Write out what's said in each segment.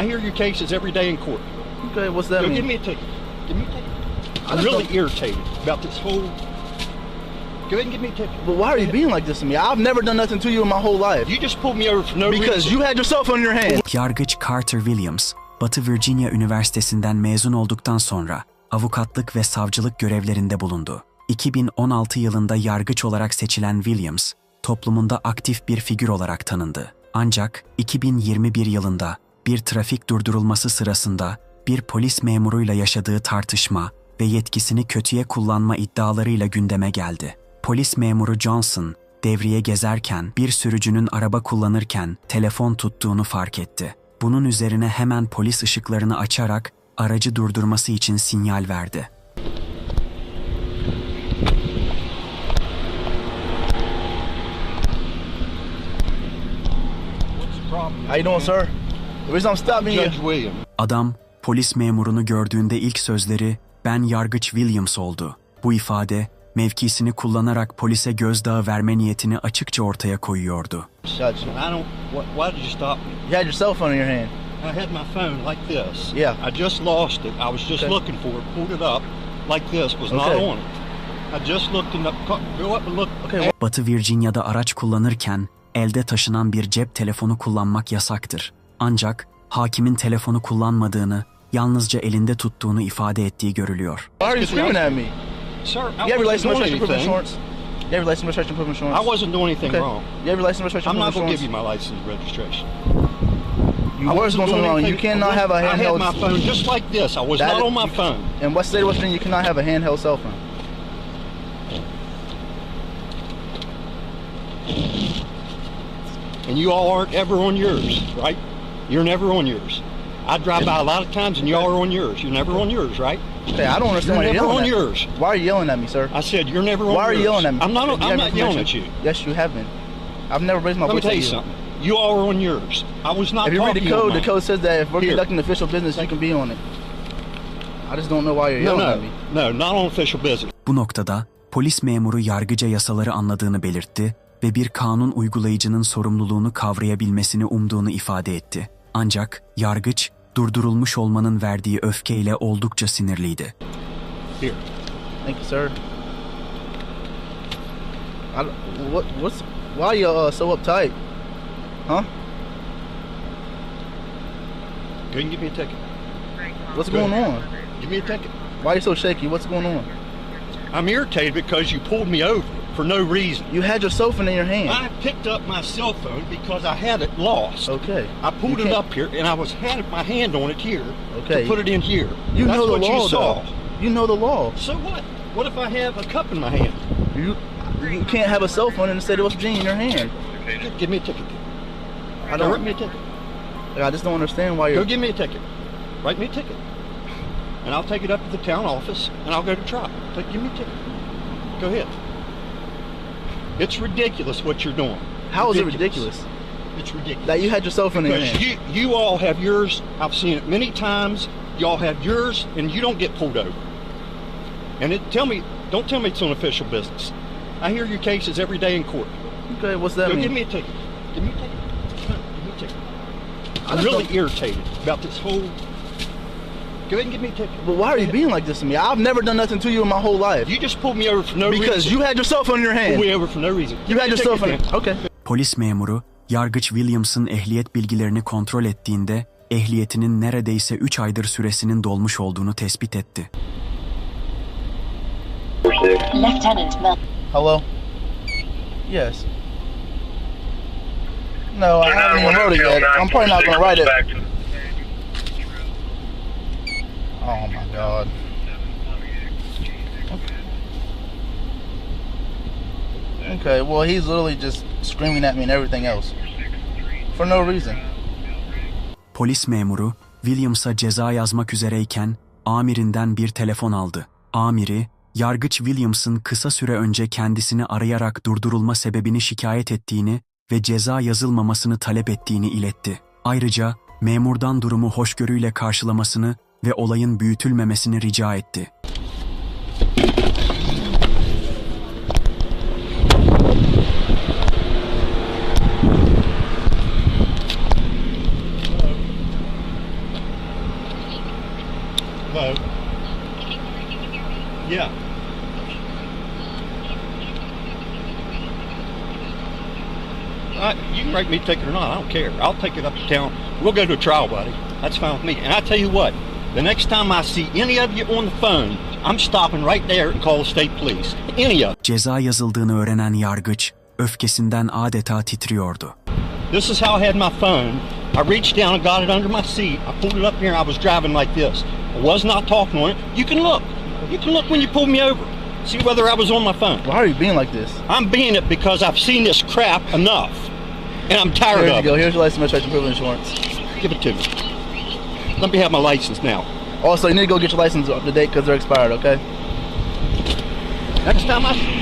I hear your cases every day in court. Okay, what's that Go mean? give me a ticket. Give me a ticket. I'm really irritated about this whole. Go ahead and give me a ticket. But why are you being like this to me? I've never done nothing to you in my whole life. You just pulled me over for no Because reason. you had your cell phone in your hand. Yargıç Carter Williams, Batı Virginia Üniversitesi'nden mezun olduktan sonra avukatlık ve savcılık görevlerinde bulundu. 2016 yılında yargıç olarak seçilen Williams, toplumunda aktif bir figür olarak tanındı. Ancak 2021 yılında bir trafik durdurulması sırasında bir polis memuruyla yaşadığı tartışma ve yetkisini kötüye kullanma iddialarıyla gündeme geldi. Polis memuru Johnson, devriye gezerken bir sürücünün araba kullanırken telefon tuttuğunu fark etti. Bunun üzerine hemen polis ışıklarını açarak aracı durdurması için sinyal verdi. How you doing, sir? Adam, polis memurunu gördüğünde ilk sözleri "Ben yargıç Williams" oldu. Bu ifade mevkisini kullanarak polise gözdağı verme niyetini açıkça ortaya koyuyordu. Shut you. I don't. What, why did you stop me? You had your cell phone in your hand. I had my phone like this. Yeah. I just lost it. I was just Okay. looking for it, pulled it up like this, was not Okay. on it. I just looked in the. Go up and look. Okay. Batı Virginia'da araç kullanırken elde taşınan bir cep telefonu kullanmak yasaktır. Ancak hakimin telefonu kullanmadığını, yalnızca elinde tuttuğunu ifade ettiği görülüyor. You I You have your wasn't license, doing registration, proof insurance? I wasn't anything Okay. wrong. You have your license, registration, I'm proof not of going to give insurance? you my license and registration. You I were wasn't doing something wrong. You anything- cannot have a was- I handheld. had my phone just like this. I was That not on my phone. In what state of West Virginia you cannot have a handheld cell phone? And you all aren't ever on yours, right? You're never on yours. I drive by a lot of times and y'all are on yours. You're never on yours, right? Okay, I don't understand You're why you're on at yours. me. Why are you yelling at me, sir? I said you're never on Why are yours. you yelling at me? I'm not. I'm not yelling at you. Yes, you have been. I've never raised my Let me voice tell at you you. something. You all are on yours. I was not If you read the code, the code says that if we're Here. conducting official business, you can be on it. I just don't know why you're No, yelling at no, me. no, not on official business. Bu noktada polis memuru yargıca yasaları anladığını belirtti ve bir kanun uygulayıcının sorumluluğunu kavrayabilmesini umduğunu ifade etti. Ancak yargıç durdurulmuş olmanın verdiği öfkeyle oldukça sinirliydi. Here, Thank you, sir. I, what, what's, why are you uh, so uptight? Huh? go and give me a ticket. What's Go going ahead. on? Give me a ticket. Why are you so shaky? What's going on? I'm irritated because you pulled me over for no reason. You had your cell phone in your hand. I picked up my cell phone because I had it lost. Okay. I pulled it up here and I was had my hand on it here Okay. to put it in here. You That's know the what law, you saw. though. You know the law. So what? What if I have a cup in my hand? You you can't have a cell phone in the state of West Virginia in your hand. Give me a ticket. I don't. write me a ticket. I just don't understand why you're. Go give me a ticket. Write me a ticket. And I'll take it up to the town office and I'll go to trial. Take, give me a ticket. Go ahead. It's ridiculous what you're doing. How is it ridiculous It's ridiculous. that you had your cell phone in your hand? you, you all have yours. I've seen it many times. Y'all have yours and you don't get pulled over. And it tell me don't tell me it's on official business. I hear your cases every day in court. Okay, what's that mean? give me a ticket. Give me a ticket. Give me a ticket. I'm really irritated about this whole. Go ahead and give me a ticket. But why are you being like this to me? I've never done nothing to you in my whole life. You just pulled me over for no Because reason. you had your cell phone in your pulled hand. me over for no reason. You had your cell phone. Okay. Polis memuru, yargıç Williams'ın ehliyet bilgilerini kontrol ettiğinde ehliyetinin neredeyse 3 aydır süresinin dolmuş olduğunu tespit etti. Lieutenant Mel. Hello. Yes. No, I haven't even wrote it yet. I'm probably not gonna write it. Oh my god. Okay, well he's literally just screaming at me and everything else. For no reason. Polis memuru Williams'a ceza yazmak üzereyken amirinden bir telefon aldı. Amiri, yargıç Williams'ın kısa süre önce kendisini arayarak durdurulma sebebini şikayet ettiğini ve ceza yazılmamasını talep ettiğini iletti. Ayrıca memurdan durumu hoşgörüyle karşılamasını ve olayın büyütülmemesini rica etti. Yeah. Uh, you can write me a ticket or not. I don't care. I'll take it up to town. We'll go to a trial, buddy. That's fine with me. And I tell you what, the next time I see any of you on the phone, I'm stopping right there and call the state police. Any of Ceza yazıldığını öğrenen yargıç öfkesinden adeta titriyordu. This is how I had my phone. I reached down and got it under my seat. I pulled it up here and I was driving like this. I was not talking on it. You can look. You can look when you pull me over. See whether I was on my phone. Why are you being like this? I'm being it because I've seen this crap enough. And I'm tired Here you of go. it. Here's your license, registration, privilege insurance. Give it to me. Let me have my license now. Also, you need to go get your license up to date because they're expired. Okay. Next time I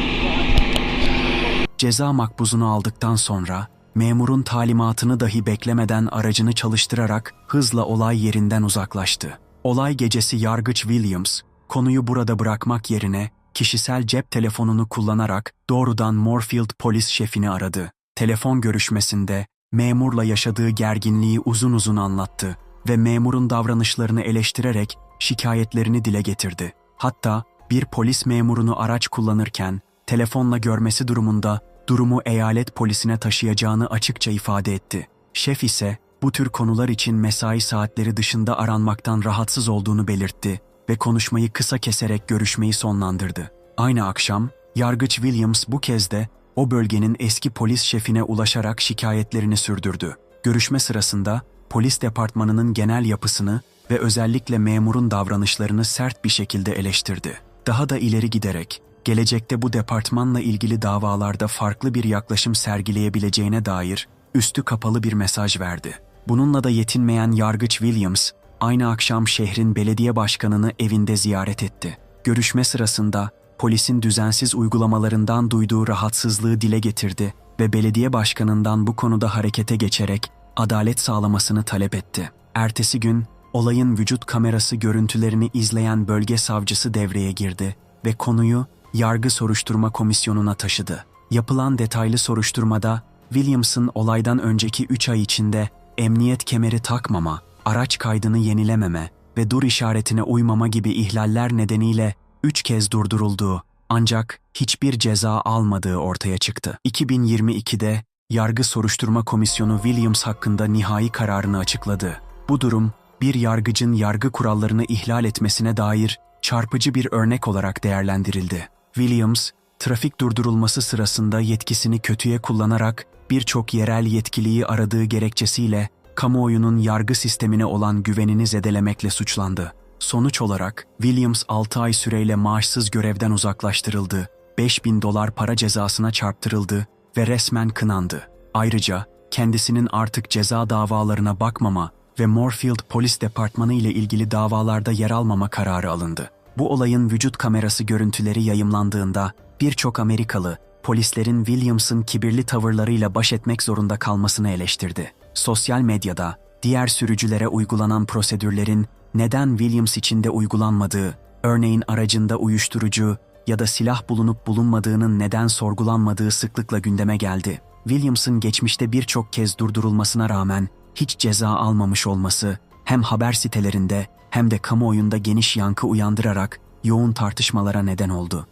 Ceza makbuzunu aldıktan sonra memurun talimatını dahi beklemeden aracını çalıştırarak hızla olay yerinden uzaklaştı. Olay gecesi yargıç Williams konuyu burada bırakmak yerine kişisel cep telefonunu kullanarak doğrudan Moorfield polis şefini aradı. Telefon görüşmesinde memurla yaşadığı gerginliği uzun uzun anlattı ve memurun davranışlarını eleştirerek şikayetlerini dile getirdi. Hatta bir polis memurunu araç kullanırken telefonla görmesi durumunda durumu eyalet polisine taşıyacağını açıkça ifade etti. Şef ise bu tür konular için mesai saatleri dışında aranmaktan rahatsız olduğunu belirtti ve konuşmayı kısa keserek görüşmeyi sonlandırdı. Aynı akşam yargıç Williams bu kez de o bölgenin eski polis şefine ulaşarak şikayetlerini sürdürdü. Görüşme sırasında polis departmanının genel yapısını ve özellikle memurun davranışlarını sert bir şekilde eleştirdi. Daha da ileri giderek gelecekte bu departmanla ilgili davalarda farklı bir yaklaşım sergileyebileceğine dair üstü kapalı bir mesaj verdi. Bununla da yetinmeyen yargıç Williams, aynı akşam şehrin belediye başkanını evinde ziyaret etti. Görüşme sırasında polisin düzensiz uygulamalarından duyduğu rahatsızlığı dile getirdi ve belediye başkanından bu konuda harekete geçerek adalet sağlamasını talep etti. Ertesi gün olayın vücut kamerası görüntülerini izleyen bölge savcısı devreye girdi ve konuyu Yargı Soruşturma Komisyonu'na taşıdı. Yapılan detaylı soruşturmada Williams'ın olaydan önceki 3 ay içinde emniyet kemeri takmama, araç kaydını yenilememe ve dur işaretine uymama gibi ihlaller nedeniyle 3 kez durdurulduğu ancak hiçbir ceza almadığı ortaya çıktı. 2022'de Yargı Soruşturma Komisyonu Williams hakkında nihai kararını açıkladı. Bu durum bir yargıcın yargı kurallarını ihlal etmesine dair çarpıcı bir örnek olarak değerlendirildi. Williams, trafik durdurulması sırasında yetkisini kötüye kullanarak birçok yerel yetkiliyi aradığı gerekçesiyle kamuoyunun yargı sistemine olan güvenini zedelemekle suçlandı. Sonuç olarak Williams 6 ay süreyle maaşsız görevden uzaklaştırıldı, 5000 dolar para cezasına çarptırıldı ve resmen kınandı. Ayrıca kendisinin artık ceza davalarına bakmama ve Moorfield Polis Departmanı ile ilgili davalarda yer almama kararı alındı. Bu olayın vücut kamerası görüntüleri yayımlandığında birçok Amerikalı polislerin Williams'ın kibirli tavırlarıyla baş etmek zorunda kalmasını eleştirdi. Sosyal medyada diğer sürücülere uygulanan prosedürlerin neden Williams için de uygulanmadığı, örneğin aracında uyuşturucu ya da silah bulunup bulunmadığının neden sorgulanmadığı sıklıkla gündeme geldi. Williams'ın geçmişte birçok kez durdurulmasına rağmen hiç ceza almamış olması hem haber sitelerinde hem de kamuoyunda geniş yankı uyandırarak yoğun tartışmalara neden oldu.